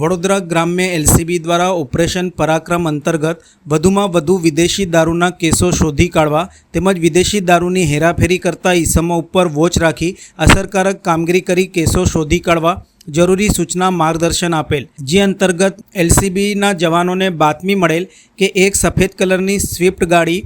વડોદરા ગ્રામ્ય એલસીબી દ્વારા ઓપરેશન પરાક્રમ અંતર્ગત વધુમાં વધુ વિદેશી દારૂના કેસો શોધી કાઢવા તેમજ વિદેશી દારૂની હેરાફેરી કરતા ઈસમો ઉપર વોચ રાખી અસરકારક કામગીરી કરી કેસો શોધી કાઢવા જરૂરી સૂચના માર્ગદર્શન આપેલ. જે અંતર્ગત એલસીબીના જવાનોને બાતમી મળેલ કે એક સફેદ કલરની સ્વિફ્ટ ગાડી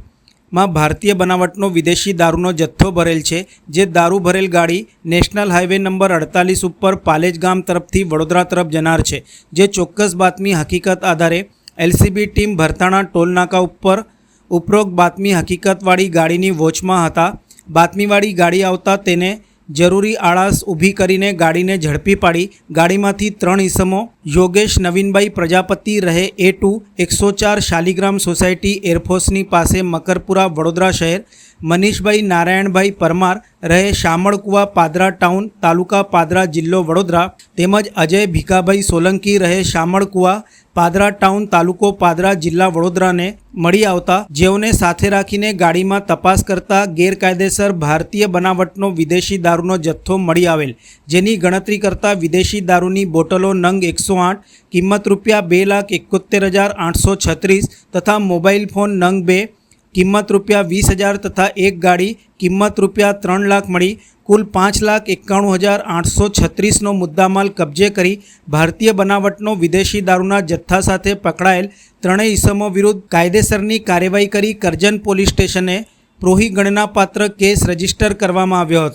માં ભારતીય બનાવટનો વિદેશી દારૂનો જથ્થો ભરેલ છે, જે દારૂ ભરેલ ગાડી નેશનલ હાઈવે નંબર અડતાલીસ ઉપર પાલેજ ગામ તરફથી વડોદરા તરફ જનાર છે, જે ચોક્કસ બાતમી હકીકત આધારે એલસીબી ટીમ ભરતાણા ટોલનાકા ઉપર ઉપરોક્ત બાતમી હકીકતવાળી ગાડીની વોચમાં હતા. બાતમીવાળી ગાડી આવતા તેને જરૂરી આળાસ ઊભી કરીને ગાડીને ઝડપી પાડી. ગાડીમાંથી ત્રણ ઈસમો, યોગેશ, નવીનભાઈ પ્રજાપતિ રહે એ ટુ એકસો ચાર શાલિગ્રામ સોસાયટી એરફોર્સની પાસે મકરપુરા વડોદરા શહેર. મનીષભાઈ, નારાયણભાઈ પરમાર રહે શામળકુવા પાદરા ટાઉન, તાલુકા પાદરા જિલ્લો વડોદરા તેમજ અજય ભીખાભાઈ સોલંકી રહે શામળકુવા પાદરા ટાઉન, તાલુકો પાદરા જિલ્લા વડોદરાને મળી આવતા જેઓને સાથે રાખીને ગાડીમાં તપાસ કરતા ગેરકાયદેસર ભારતીય બનાવટનો વિદેશી દારૂનો જથ્થો મળી આવેલ, જેની ગણતરી કરતા વિદેશી દારૂની બોટલો નંગ એકસો આઠ, કિંમત રૂપિયા બે લાખ એકોતેર હજાર આઠસો છત્રીસ તથા મોબાઈલ ફોન નંગ બે કિંમત રૂપિયા વીસ હજાર તથા એક ગાડી કિંમત રૂપિયા ત્રણ લાખ મળી. કુલ પાંચ લાખ એકાણું હજાર આઠસો છત્રીસનો મુદ્દામાલ કબજે કરી ભારતીય બનાવટનો વિદેશી દારૂના જથ્થા સાથે પકડાયેલ ત્રણેય ઇસમો વિરુદ્ધ કાયદેસરની કાર્યવાહી કરી કરજન પોલીસ સ્ટેશને પ્રોહી ગણનાપાત્ર કેસ રજિસ્ટર કરવામાં આવ્યો હતો.